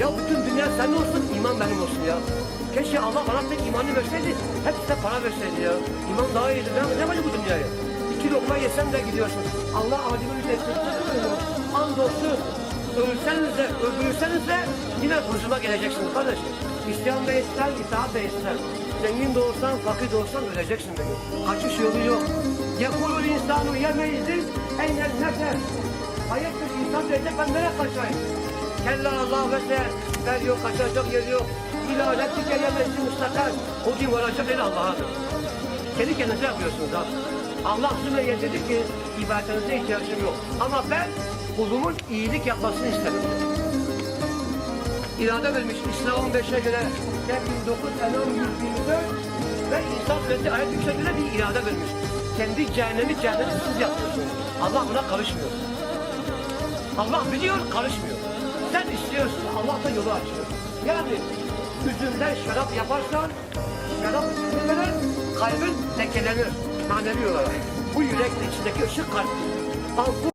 Ya bütün dünya senin olsun, iman benim olsun ya. Keşke Allah bana tek imanı verseydi, hepsine para verseydi ya. İman daha iyiydi. Ne, ne var bu dünyaya? İki lokma yesen de gidiyorsun. Allah acımın üstesine Andolsun. Ölseniz de, öldürürseniz de yine huzura geleceksiniz kardeşim. İsyan da ister, itaat da ister. Zengin de olsan, fakir de olsan öleceksin benim. Kaçış yolu yok. Yekulul insanu yemeyizdir, eynel nefes. Hayırdır insan diyecek ben nereye kaçayım? Kella Allah ve se, ben yok kaçacak yer yok. İlâ lettike yemezsin müstakar. O gün varacak el Allah'adır. Kendi kendinize yapıyorsunuz ha. Allah size yedirdi ki ibadetinize ihtiyacım yok. Ama ben kulumun iyilik yapmasını isterim. İrade vermiş İslam 15'e göre 1009 Enam 124 ve İnsan Suresi ayet 3'e göre bir irade vermiş. Kendi cehennemi cehennemi siz yapıyorsunuz. Allah buna karışmıyor. Allah biliyor, karışmıyor. Sen istiyorsun, Allah da yolu açıyor. Yani üzümden şarap yaparsan, şarap üzümden kalbin lekelenir, manevi olarak. Bu yürek içindeki ışık kalp.